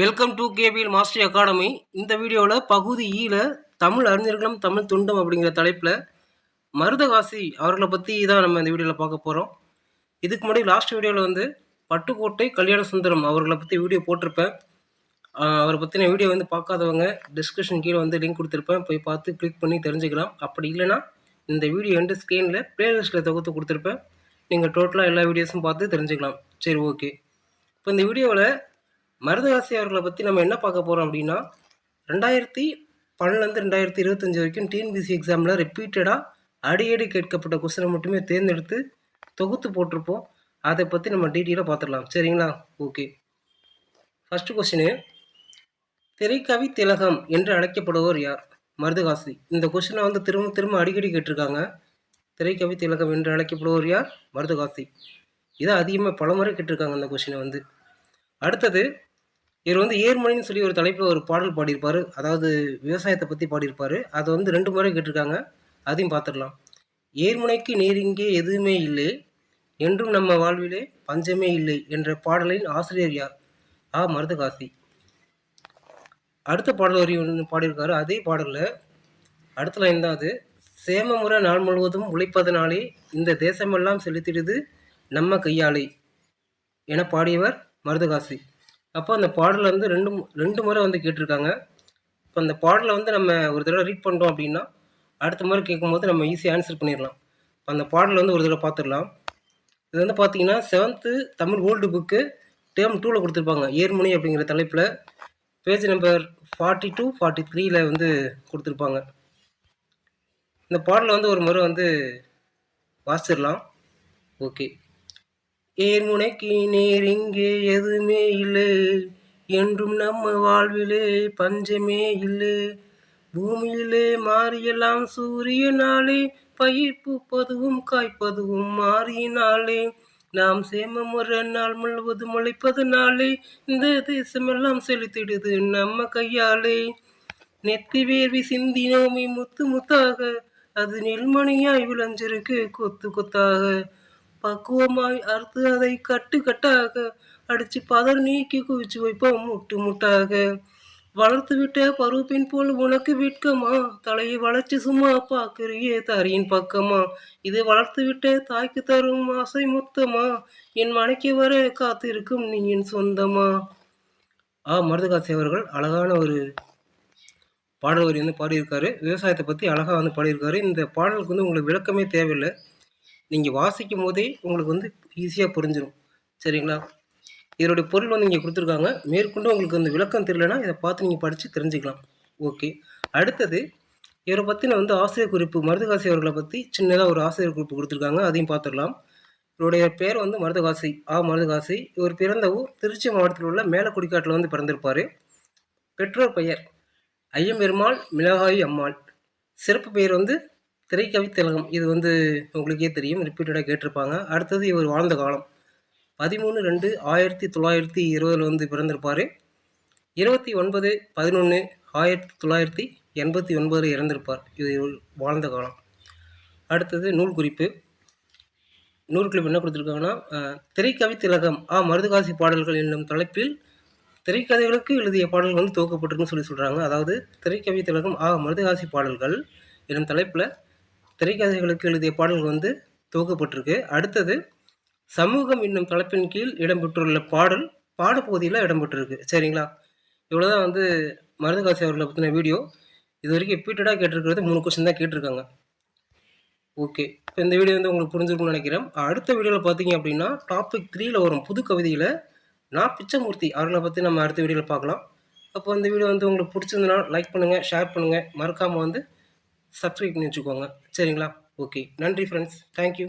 Welcome to KPL master academy இந்த வீடியோவில் பகுதி ஈல தமிழ் அறிஞர்களும் தமிழ் துண்டம் அப்படிங்கிற தலைப்பில் மருதகாசி அவர்களை பற்றி தான் நம்ம இந்த வீடியோவில் பார்க்க போகிறோம் இதுக்கு முன்னாடி லாஸ்ட் வீடியோவில் வந்து பட்டுக்கோட்டை கல்யாண சுந்தரம் அவர்களை பற்றி வீடியோ போட்டிருப்பேன். அவரை பற்றின வீடியோ வந்து பார்க்காதவங்க டிஸ்கிரிப்ஷன் கீழே வந்து லிங்க் கொடுத்துருப்பேன். போய் பார்த்து கிளிக் பண்ணி தெரிஞ்சுக்கலாம். அப்படி இல்லைன்னா இந்த வீடியோ எண்டு ஸ்க்ரீனில் பிளேலிஸ்ட்டில் தொகுத்து கொடுத்துருப்பேன். நீங்கள் டோட்டலாக எல்லா வீடியோஸும் பார்த்து தெரிஞ்சுக்கலாம். சரி ஓகே இப்போ இந்த வீடியோவில் மருதகாசி அவர்களை பற்றி நம்ம என்ன பார்க்க போகிறோம் அப்படின்னா ரெண்டாயிரத்தி பன்னெண்டுலேருந்து ரெண்டாயிரத்தி இருபத்தஞ்சி வரைக்கும் டிஎன்பிசி எக்ஸாமில் ரிப்பீட்டடாக அடியடி கேட்கப்பட்ட கொஸ்டினை மட்டுமே தேர்ந்தெடுத்து தொகுத்து போட்டிருப்போம். அதை பற்றி நம்ம டீட்டெயிலாக பார்த்துடலாம். சரிங்களா? ஓகே ஃபஸ்ட்டு கொஸ்டினு திரைக்கவி திலகம் என்று அழைக்கப்படுவோர் யார்? மருதகாசி. இந்த கொஸ்டினை வந்து திரும்ப திரும்ப அடிக்கடி கேட்டிருக்காங்க. திரைக்கவி திலகம் என்று அழைக்கப்படுவோர் யார்? மருதகாசி. இதை அதிகமாக பலமுறை கேட்டிருக்காங்க இந்த கொஸ்டினை வந்து. அடுத்தது இவர் வந்து ஏர்மணின்னு சொல்லி ஒரு தலைப்பில் ஒரு பாடல் பாடியிருப்பார். அதாவது விவசாயத்தை பற்றி பாடியிருப்பார். அதை வந்து ரெண்டு முறை கேட்டிருக்காங்க. அதையும் பார்த்துடலாம். ஏர்முனைக்கு நீரிங்கே எதுவுமே இல்லை. என்றும் நம்ம வாழ்விலே பஞ்சமே இல்லை என்ற பாடலின் ஆசிரியர் யார்? ஆ மருதகாசி. அடுத்த பாடல் வரி ஒன்று பாடியிருக்காரு. அதே பாடலில் அடுத்த லைன் தான் அது. சேமமுறை நாள் முழுவதும் உழைப்பதனாலே இந்த தேசமெல்லாம் செலுத்திடுது நம்ம கையாளி என பாடியவர் மருதகாசி. அப்போ அந்த பாடலை வந்து ரெண்டு ரெண்டு முறை வந்து கேட்டிருக்காங்க. இப்போ அந்த பாடலை வந்து நம்ம ஒரு தடவை ரீட் பண்ணிட்டோம் அப்படின்னா அடுத்த முறை கேட்கும்போது நம்ம ஈஸியாக ஆன்சர் பண்ணிடலாம். இப்போ அந்த பாடலை வந்து ஒரு தடவை பார்த்துடலாம் இது வந்து பார்த்தீங்கன்னா seventh Tamil old book term டூவில் கொடுத்துருப்பாங்க. ஏர்முனி அப்படிங்கிற தலைப்பில் page number forty two forty த்ரீல வந்து கொடுத்துருப்பாங்க. இந்த பாடலை வந்து ஒரு முறை வந்து வாசிச்சிடலாம். ஓகே ஏர்முனைக்கு நேர் இங்கே எதுவுமே இல்லை? என்றும் நம்ம வாழ்விலே பஞ்சமே இல்லை. பூமியிலே மாறியெல்லாம் சூரியனாலே பயிர் பூப்பதுவும் காய்ப்பதுவும் மாறினாலே நாம் சேமமுற நாள் முழுவதும் உழைப்பதனாலே இந்த தேசமெல்லாம் செலுத்திடுது நம்ம கையாலே. நெத்தி வேர்வி சிந்தினோமி முத்து முத்தாக அது நெல்மணியாய் விளைஞ்சிருக்கு கொத்து கொத்தாக. பக்குவமாய் அறுத்து அதை கட்டு கட்டாக அடிச்சு பதர் நீக்கி குவிச்சு வைப்போம் முட்டு முட்டாக. வளர்த்து விட்ட பருப்பின் போல் உனக்கு விட்கமா? தலையை வளர்ச்சி சும்மா பார்க்கறியே தாரியின் பக்கமா? இது வளர்த்து விட்ட தாய்க்கு தரும் ஆசை மொத்தமா? என் மனைக்கு வர காத்திருக்கும் நீ என் சொந்தமா? ஆ மருதகாசி அவர்கள் அழகான ஒரு பாடல் வரி வந்து பாடியிருக்காரு. விவசாயத்தை பற்றி அழகாக வந்து பாடியிருக்காரு. இந்த பாடலுக்கு வந்து உங்களுக்கு விளக்கமே தேவையில்லை. நீங்கள் வாசிக்கும் போதே உங்களுக்கு வந்து ஈஸியாக புரிஞ்சிடும் சரிங்களா? இதனுடைய பொருள் வந்து இங்கே கொடுத்துருக்காங்க. மேற்கொண்டு உங்களுக்கு அந்த விளக்கம் தெரியலனா இதை பார்த்து நீங்கள் படித்து தெரிஞ்சுக்கலாம். ஓகே. அடுத்தது இவரை பற்றின வந்து ஆசிரியர் குறிப்பு மருதகாசி அவர்களை பற்றி சின்னதாக ஒரு ஆசிரியர் குறிப்பு கொடுத்துருக்காங்க. அதையும் பார்த்துடலாம். இவருடைய பேர் வந்து மருதகாசி. ஆ மருதகாசி. இவர் பிறந்த ஊர் திருச்சி மாவட்டத்தில் உள்ள மேலக்குடிக்காட்டில் வந்து பிறந்திருப்பார். பெற்றோர் பெயர் ஐயம்பெருமாள் மிளகாயி அம்மாள். சிறப்பு பெயர் வந்து திரைக்கவி திலகம். இது வந்து உங்களுக்கே தெரியும். ரிப்பீட்டடாக கேட்டிருப்பாங்க. அடுத்தது இவர் வாழ்ந்த காலம். பதிமூணு ரெண்டு ஆயிரத்தி தொள்ளாயிரத்தி இருபதில் வந்து பிறந்திருப்பார். இருபத்தி ஒன்பது பதினொன்று ஆயிரத்தி தொள்ளாயிரத்தி எண்பத்தி ஒன்பதில் இறந்திருப்பார். இது வாழ்ந்த காலம். அடுத்தது நூல் குறிப்பு. நூறு என்ன கொடுத்துருக்காங்கன்னா திரைக்கவி திலகம். ஆ மருதுகாசி பாடல்கள் என்னும் தலைப்பில் திரைக்கதைகளுக்கு எழுதிய பாடல்கள் வந்து துவக்கப்பட்டிருக்குன்னு சொல்லி சொல்கிறாங்க அதாவது திரைக்கவி திலகம் ஆ மருதுகாசி பாடல்கள் என்னும் தலைப்பில் திரைக்கதைகளுக்கு எழுதிய பாடல்கள் வந்து தொகுக்கப்பட்டிருக்கு அடுத்தது சமூகம் என்னும் தலைப்பின் கீழ் இடம்பெற்றுள்ள பாடல் பாடப்பகுதியில் இடம்பெற்றிருக்கு. சரிங்களா? இவ்வளோதான் வந்து மருதகாசி அவர்களை பற்றின வீடியோ. இது வரைக்கும் ரிப்பீட்டடாக கேட்டிருக்கிறது மூணு கொஸ்டின் தான் கேட்டிருக்காங்க. ஓகே இப்போ இந்த வீடியோ வந்து உங்களுக்கு புரிஞ்சிருக்கும்னு நினைக்கிறேன். அடுத்த வீடியோவில் பார்த்தீங்க அப்படின்னா டாபிக் த்ரீயில் வரும் புது கவிதையில் நான் பிச்சமூர்த்தி அவர்களை பற்றி நம்ம அடுத்த வீடியோவில் பார்க்கலாம். அப்போ இந்த வீடியோ வந்து உங்களுக்கு பிடிச்சிருந்தனா லைக் பண்ணுங்கள் ஷேர் பண்ணுங்கள் மறக்காமல் வந்து சப்ஸ்கிரைப் பண்ணி வச்சுக்கோங்க. சரிங்களா? ஓகே. நன்றி ஃப்ரெண்ட்ஸ் தேங்க்யூ